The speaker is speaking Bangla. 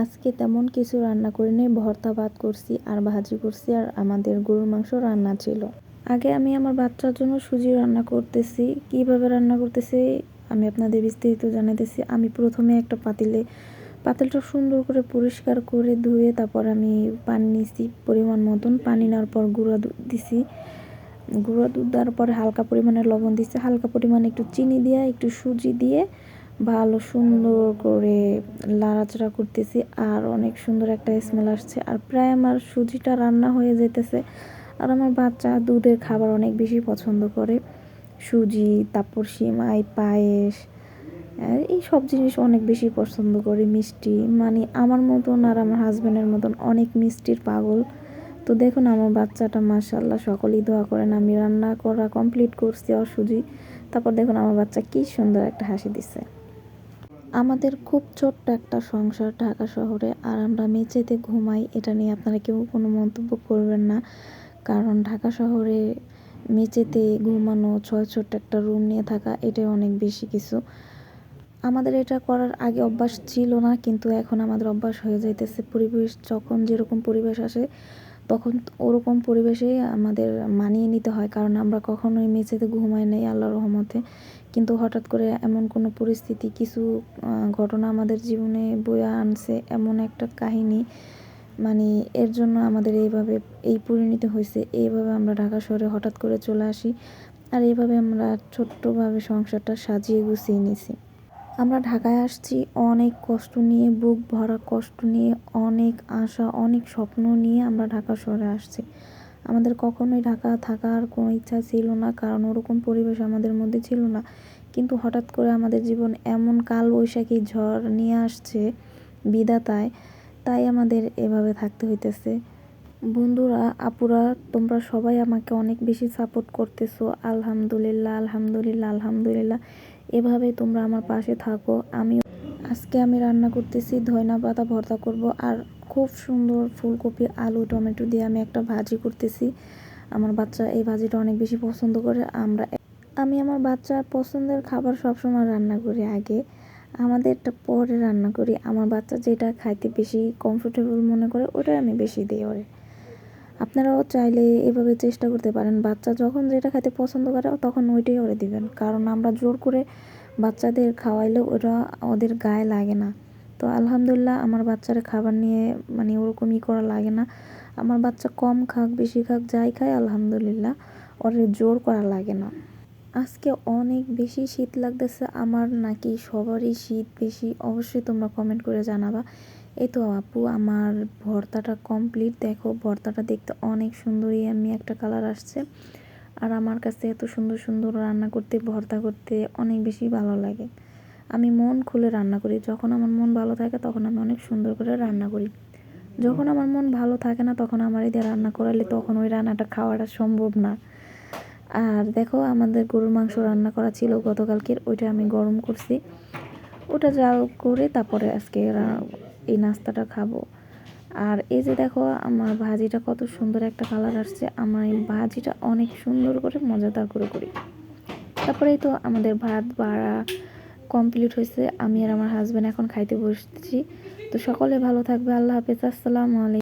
আজকে তেমন কিছু রান্না করিনি, ভর্তা ভাত করছি আর ভাজি করছি আর আমাদের গরুর মাংস রান্না ছিল। আগে আমি আমার বাচ্চার জন্য সুজি রান্না করতেছি, কীভাবে রান্না করতেছি আমি আপনাদের বিস্তারিত জানাইতেছি। আমি প্রথমে একটা পাতিলে, পাতিলটা সুন্দর করে পরিষ্কার করে ধুয়ে তারপর আমি পানি নিছি পরিমাণ মতন পানি নেওয়ার পর গুঁড়া দুধ দিছি। গুঁড়া দুধ দেওয়ার পর হালকা পরিমাণে লবণ দিছি, হালকা পরিমাণে একটু চিনি দিয়ে, একটু সুজি দিয়ে ভালো, সুন্দর করে লাড়াচাড়া করতেছি আর অনেক সুন্দর একটা স্মেল আসছে। আর প্রায় আমার সুজিটা রান্না হয়ে যেতেছে আর আমার বাচ্চা দুধের খাবার অনেক বেশি পছন্দ করে। সুজি, তারপর সিমাই, পায়েস এই সব জিনিস অনেক বেশি পছন্দ করে, মিষ্টি। মানে আমার মতন আর আমার হাজব্যান্ডের মতন অনেক মিষ্টির পাগল। তো দেখুন আমার বাচ্চাটা মাসাল্লাহ সকলেই দোয়া করেন, আমি রান্না করা কমপ্লিট করছি আর সুজি। তারপর দেখুন আমার বাচ্চা কি সুন্দর একটা হাসি দিছে। আমাদের খুব ছোট্ট একটা সংসার ঢাকা শহরে, আর আমরা মেঝেতে ঘুমাই, এটা নিয়ে আপনারা কেউ কোনো মন্তব্য করবেন না। কারণ ঢাকা শহরে মেঝেতে ঘুমানো, ছয় ছোট্ট একটা রুম নিয়ে থাকা, এটাই অনেক বেশি কিছু। আমাদের এটা করার আগে অভ্যাস ছিল না, কিন্তু এখন আমাদের অভ্যাস হয়ে যাইতেছে। পরিবেশ, যখন যেরকম পরিবেশ আসে তখন ওরকম পরিবেশেই আমাদের মানিয়ে নিতে হয়। কারণ আমরা কখনোই মেঝেতে ঘুমাই নাই আল্লাহ রহমতে। কিন্তু হঠাৎ করে এমন কোনো পরিস্থিতি, কিছু ঘটনা আমাদের জীবনে বয়ে আনছে এমন একটা কাহিনী। মানে এর জন্য আমাদের এইভাবে, এই পরিণতি হয়েছে। এইভাবে আমরা ঢাকা শহরে হঠাৎ করে চলে আসি। আর এইভাবে আমরা ছোট্টভাবে সংসারটা সাজিয়ে গুছিয়ে নিছি আমরা ঢাকায় আসছি, অনেক কষ্ট নিয়ে, বুক ভরা কষ্ট নিয়ে, অনেক আশা, অনেক স্বপ্ন নিয়ে আমরা ঢাকা শহরে আসছি। আমাদের কখনোই ঢাকা থাকার কোনো ইচ্ছা ছিল না, কারণ ওরকম পরিবেশ আমাদের মধ্যে ছিল না। কিন্তু হঠাৎ করে আমাদের জীবন এমন কাল বৈশাখী ঝড় নিয়ে আসছে বিদাতায় তাই আমাদের এভাবে থাকতে হইতেছে। বন্ধুরা, আপুরা, তোমরা সবাই আমাকে অনেক বেশি সাপোর্ট করতেছো। আলহামদুলিল্লাহ আলহামদুলিল্লাহ আলহামদুলিল্লাহ। এভাবে তোমরা আমার পাশে থাকো। আমি আজকে আমি রান্না করতেছি ধয়না পাতা ভর্তা করব আর খুব সুন্দর ফুলকপি, আলু, টমেটো দিয়ে আমি একটা ভাজি করতেছি। আমার বাচ্চা এই ভাজিটা অনেক বেশি পছন্দ করে। আমরা আমি আমার বাচ্চার পছন্দের খাবার সবসময় রান্না করি আগে। আমাদেরটা পরে রান্না করি। আমার বাচ্চা যেটা খাইতে বেশি কমফোর্টেবল মনে করে, ওটাই আমি বেশি দিই ওরে। আপনারাও চাইলে এভাবে চেষ্টা করতে পারেন। বাচ্চা যখন যেটা খেতে পছন্দ করে, তখন ওইটাই ওরে দিবেন। কারণ আমরা জোর করে বাচ্চাদের খাওয়াইলে ওরা ওদের গায়ে লাগে না। তো আলহামদুলিল্লাহ আমার বাচ্চার খাবার নিয়ে মানে ওরকমই করা লাগে না। আমার বাচ্চা কম খাক, বেশি খাক, যাই খায়, আলহামদুলিল্লাহ ওরে জোর করা লাগে না। আজকে অনেক বেশি শীত লাগতেছে, আমার নাকি সবারই শীত বেশি। অবশ্যই তোমরা কমেন্ট করে জানাবা। এই তো আপু, আমার ভর্তাটা কমপ্লিট দেখো, ভর্তাটা দেখতে অনেক সুন্দরই, আমি একটা কালার আসছে। আর আমার কাছে এত সুন্দর সুন্দর রান্না করতে, ভর্তা করতে অনেক বেশি ভালো লাগে। আমি মন খুলে রান্না করি। যখন আমার মন ভালো থাকে, তখন আমি অনেক সুন্দর করে রান্না করি। যখন আমার মন ভালো থাকে না, তখন আমার এদের রান্না করালে তখন ওই রান্নাটা খাওয়াটা সম্ভব না। আর দেখো, আমাদের গরুর মাংস রান্না করা ছিল গতকালকের, ওইটা আমি গরম করছি। ওটা জাল করে তারপরে আজকে এই নাস্তাটা খাব। আর এই যে দেখো, আমার ভাজিটা কত সুন্দর একটা কালার আসছে। আমার এই ভাজিটা অনেক সুন্দর করে মজাদার করে করি। তারপরেই তো আমাদের ভাত বাড়া কমপ্লিট হয়েছে। আমি আর আমার হাজব্যান্ড এখন খাইতে বসতেছি তো সকলে ভালো থাকবে। আল্লাহ হাফেজ। আসসালামু আলাইকুম।